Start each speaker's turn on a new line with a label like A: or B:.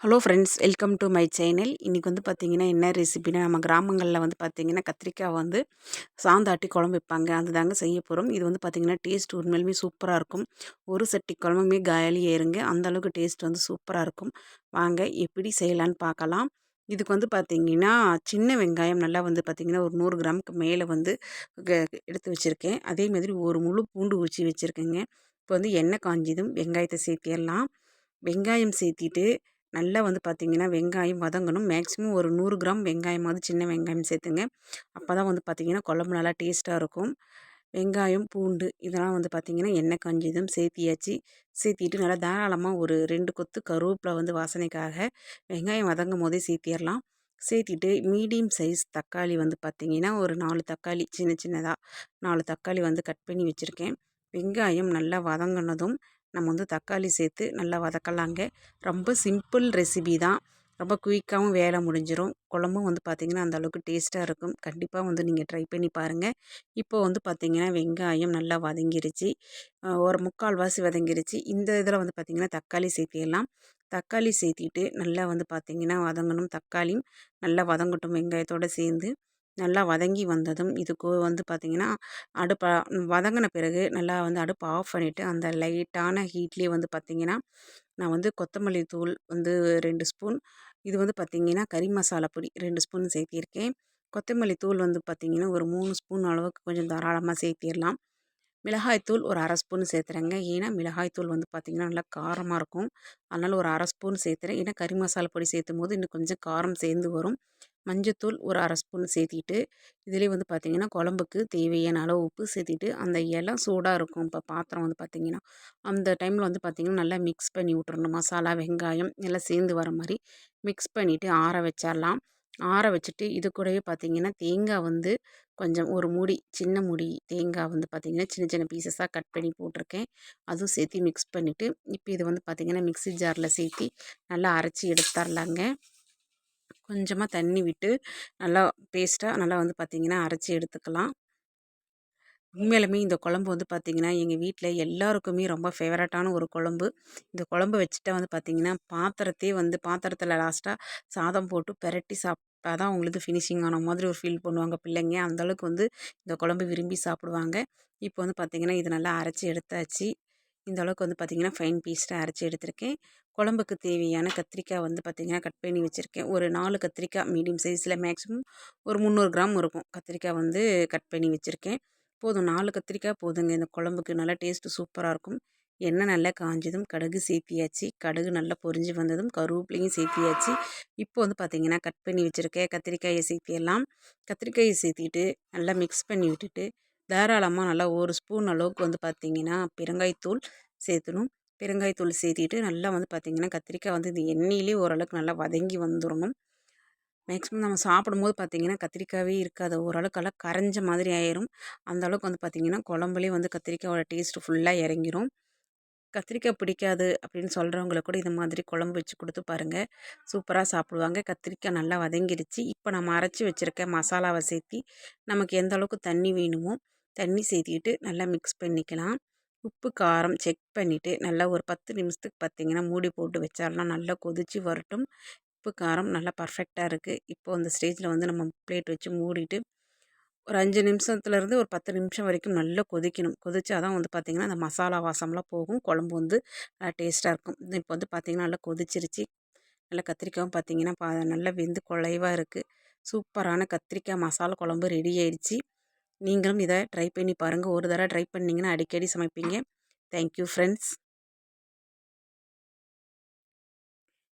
A: Hello friends welcome to my channel இன்றைக்கி வந்து பார்த்திங்கன்னா என்ன ரெசிபினா நம்ம கிராமங்களில் வந்து பார்த்திங்கன்னா கத்திரிக்காய் வந்து சாந்தாட்டி குழம்பு வைப்பாங்க. அது தாங்க செய்ய போகிறோம் இது வந்து பார்த்திங்கன்னா டேஸ்ட் உண்மையிலுமே சூப்பராக இருக்கும். ஒரு சட்டி குழம்புமே காலி ஏறுங்க அந்தளவுக்கு டேஸ்ட் வந்து சூப்பராக இருக்கும். வாங்க எப்படி செய்யலான்னு பார்க்கலாம் இதுக்கு வந்து பார்த்திங்கன்னா சின்ன வெங்காயம் நல்லா வந்து பார்த்திங்கன்னா ஒரு நூறு கிராமுக்கு மேலே வந்து எடுத்து வச்சுருக்கேன். அதே மாதிரி ஒரு முழு பூண்டு உரிச்சி வச்சுருக்கேங்க. இப்போ வந்து எண்ணெய் காஞ்சதும் வெங்காயத்தை சேர்த்திடலாம். வெங்காயம் சேர்த்திட்டு நல்லா வந்து பார்த்திங்கன்னா வெங்காயம் வதங்கணும். மேக்ஸிமம் ஒரு நூறு கிராம் வெங்காயமாவது சின்ன வெங்காயம் சேர்த்துங்க. அப்போ தான் வந்து பார்த்திங்கன்னா குழம்பு நல்லா டேஸ்ட்டாக இருக்கும். வெங்காயம் பூண்டு இதெல்லாம் வந்து பார்த்திங்கன்னா எண்ணெய் கஞ்சிதும் சேர்த்தியாச்சு. சேர்த்திட்டு நல்லா தாராளமாக ஒரு ரெண்டு கொத்து கருவேப்பில் வந்து வாசனைக்காக வெங்காயம் வதங்கும் போதே சேர்த்திடலாம். சேர்த்திட்டு மீடியம் சைஸ் தக்காளி வந்து பார்த்திங்கன்னா ஒரு நாலு தக்காளி சின்ன சின்னதாக நாலு தக்காளி வந்து கட் பண்ணி வச்சுருக்கேன். வெங்காயம் நல்லா வதங்கினதும் நம்ம வந்து தக்காளி சேர்த்து நல்லா வதக்கலாங்க. ரொம்ப சிம்பிள் ரெசிபி தான். ரொம்ப குயிக்காகவும் வேலை முடிஞ்சிடும் குழம்பும் வந்து பார்த்திங்கன்னா அந்தளவுக்கு டேஸ்ட்டாக இருக்கும். கண்டிப்பாக வந்து நீங்கள் ட்ரை பண்ணி பாருங்கள் இப்போ வந்து பார்த்திங்கன்னா வெங்காயம் நல்லா வதங்கிருச்சு. ஒரு முக்கால் வாசி வதங்கிருச்சு. இந்த இதில் வந்து பார்த்திங்கன்னா தக்காளி சேர்த்திடலாம். தக்காளி சேர்த்திட்டு நல்லா வந்து பார்த்திங்கன்னா வதங்கணும். தக்காளியும் நல்லா வதங்கட்டும் வெங்காயத்தோடு சேர்ந்து. நல்லா வதங்கி வந்ததும் இதுக்கு வந்து பார்த்திங்கன்னா அடுப்பை வதங்கின பிறகு நல்லா வந்து அடுப்பை ஆஃப் பண்ணிவிட்டு அந்த லைட்டான ஹீட்லேயே வந்து பார்த்திங்கன்னா நான் வந்து கொத்தமல்லி தூள் வந்து ரெண்டு ஸ்பூன் இது வந்து பார்த்திங்கன்னா கறி மசாலா பொடி ரெண்டு ஸ்பூன் சேர்த்திருக்கேன். கொத்தமல்லி தூள் வந்து பார்த்திங்கன்னா ஒரு மூணு ஸ்பூன் அளவுக்கு கொஞ்சம் தாராளமாக சேர்த்திடலாம் மிளகாய்த்தூள் ஒரு அரை ஸ்பூன் சேர்த்துறேங்க. ஏன்னா மிளகாய்த்தூள் வந்து பார்த்திங்கன்னா நல்லா காரமாக இருக்கும். அதனால் ஒரு அரை ஸ்பூன் சேர்த்துறேன். ஏன்னா கறி மசாலா பொடி சேர்த்தும் போது இன்னும் கொஞ்சம் காரம் சேர்ந்து வரும். மஞ்சத்தூள் ஒரு அரை ஸ்பூன் சேர்த்திட்டு இதிலே வந்து பார்த்திங்கன்னா குழம்புக்கு தேவையான அளவு உப்பு சேர்த்திட்டு அந்த இலை சூடாக இருக்கும். இப்போ பாத்திரம் வந்து பார்த்திங்கன்னா அந்த டைமில் வந்து பார்த்திங்கன்னா நல்லா மிக்ஸ் பண்ணி விட்றணும் மசாலா வெங்காயம் எல்லாம் சேர்ந்து வர மாதிரி மிக்ஸ் பண்ணிவிட்டு ஆற வச்சிடலாம் ஆற வச்சுட்டு இது கூடவே பார்த்திங்கன்னா தேங்காய் வந்து கொஞ்சம் ஒரு மூடி சின்ன மூடி தேங்காய் வந்து பார்த்திங்கன்னா சின்ன சின்ன பீசஸாக கட் பண்ணி போட்டிருக்கேன். அதுவும் சேர்த்து மிக்ஸ் பண்ணிவிட்டு இப்போ இது வந்து பார்த்திங்கன்னா மிக்ஸி ஜாரில் சேர்த்தி நல்லா அரைச்சி எடுத்துர்லாங்க. கொஞ்சமாக தண்ணி விட்டு நல்லா பேஸ்ட்டாக நல்லா வந்து பார்த்திங்கன்னா அரைச்சி எடுத்துக்கலாம். உண்மையிலுமே இந்த குழம்பு வந்து பார்த்திங்கன்னா எங்கள் வீட்டில் எல்லாருக்குமே ரொம்ப ஃபேவரட்டான ஒரு குழம்பு. இந்த குழம்பு வச்சுட்டா வந்து பார்த்திங்கன்னா பாத்திரத்தையே வந்து பாத்திரத்தில் லாஸ்ட்டாக சாதம் போட்டு பெரட்டி சாப்பிட்டா தான் அவங்களுக்கு ஃபினிஷிங் ஆன மாதிரி ஒரு ஃபீல் பண்ணுவாங்க பிள்ளைங்க. அந்தளவுக்கு வந்து இந்த குழம்பு விரும்பி சாப்பிடுவாங்க. இப்போ வந்து பார்த்திங்கன்னா இது நல்லா அரைச்சி எடுத்தாச்சு. இந்த அளவுக்கு வந்து பார்த்திங்கன்னா ஃபைன் பீஸ்ட்டாக அரைச்சி எடுத்திருக்கேன். குழம்புக்கு தேவையான கத்திரிக்காய் வந்து பார்த்திங்கன்னா கட் பண்ணி வச்சுருக்கேன். ஒரு நாலு கத்திரிக்காய் மீடியம் சைஸில் மேக்ஸிமம் ஒரு முந்நூறு கிராம் இருக்கும். கத்திரிக்காய் வந்து கட் பண்ணி வச்சுருக்கேன். போதும் நாலு கத்திரிக்காய் போதுங்க. இந்த குழம்புக்கு நல்லா டேஸ்ட்டு சூப்பராக இருக்கும். எண்ணெய் நல்லா காஞ்சதும் கடுகு சேர்த்தியாச்சு கடுகு நல்லா பொரிஞ்சு வந்ததும் கருவேப்பிலையும் சேர்த்தியாச்சு இப்போ வந்து பார்த்திங்கன்னா கட் பண்ணி வச்சுருக்கேன் கத்திரிக்காயை சேர்த்தியெல்லாம் கத்திரிக்காயை சேர்த்திட்டு நல்லா மிக்ஸ் பண்ணி விட்டுட்டு தாராளமாக நல்லா ஒரு ஸ்பூன் அளவுக்கு வந்து பார்த்திங்கன்னா பெருங்காய்த்தூள் சேர்த்துணும். பெருங்காயத்தூள் சேர்த்திட்டு நல்லா வந்து பார்த்திங்கன்னா கத்திரிக்காய் வந்து இந்த எண்ணெயிலே ஓரளவுக்கு நல்லா வதங்கி வந்துடணும் மேக்ஸிமம் நம்ம சாப்பிடும்போது பார்த்திங்கன்னா கத்திரிக்காயே இருக்காது. ஓரளவுக்கு கரைஞ்ச மாதிரி ஆயிரும். அந்த அளவுக்கு வந்து பார்த்திங்கன்னா குழம்புலேயே வந்து கத்திரிக்காயோட டேஸ்ட்டு ஃபுல்லாக இறங்கிரும். கத்திரிக்காய் பிடிக்காது அப்படின்னு சொல்கிறவங்களுக்கு கூட இந்த மாதிரி குழம்பு வச்சு கொடுத்து பாருங்கள் சூப்பராக சாப்பிடுவாங்க. கத்திரிக்காய் நல்லா வதங்கிடுச்சு இப்போ நம்ம அரைச்சி வச்சுருக்க மசாலாவை சேர்த்தி நமக்கு எந்த அளவுக்கு தண்ணி வேணுமோ தண்ணி சேர்த்திட்டு நல்லா மிக்ஸ் பண்ணிக்கலாம். உப்பு காரம் செக் பண்ணிவிட்டு நல்லா ஒரு பத்து நிமிஷத்துக்கு பார்த்திங்கன்னா மூடி போட்டு வச்சாருன்னா நல்லா கொதித்து வரட்டும். உப்பு காரம் நல்லா பர்ஃபெக்டாக இருக்குது இப்போது அந்த ஸ்டேஜில் வந்து நம்ம பிளேட் வச்சு மூடிட்டு ஒரு அஞ்சு நிமிஷத்துலேருந்து ஒரு பத்து நிமிஷம் வரைக்கும் நல்லா கொதிக்கணும். கொதிச்சா தான் வந்து பார்த்திங்கன்னா அந்த மசாலா வாசம்லாம் போகும். குழம்பு வந்து டேஸ்ட்டாக இருக்கும். இப்போ வந்து பார்த்திங்கன்னா நல்லா கொதிச்சிருச்சு. நல்லா கத்திரிக்காயும் பார்த்திங்கன்னா பா நல்லா வெந்து குழைவாக இருக்குது சூப்பரான கத்திரிக்காய் மசாலா குழம்பு ரெடி ஆயிடுச்சு. நீங்களும் இதை ட்ரை பண்ணி பாருங்கள் ஒரு தடவை ட்ரை பண்ணிங்கன்னா அடிக்கடி சமைப்பீங்க. Thank you friends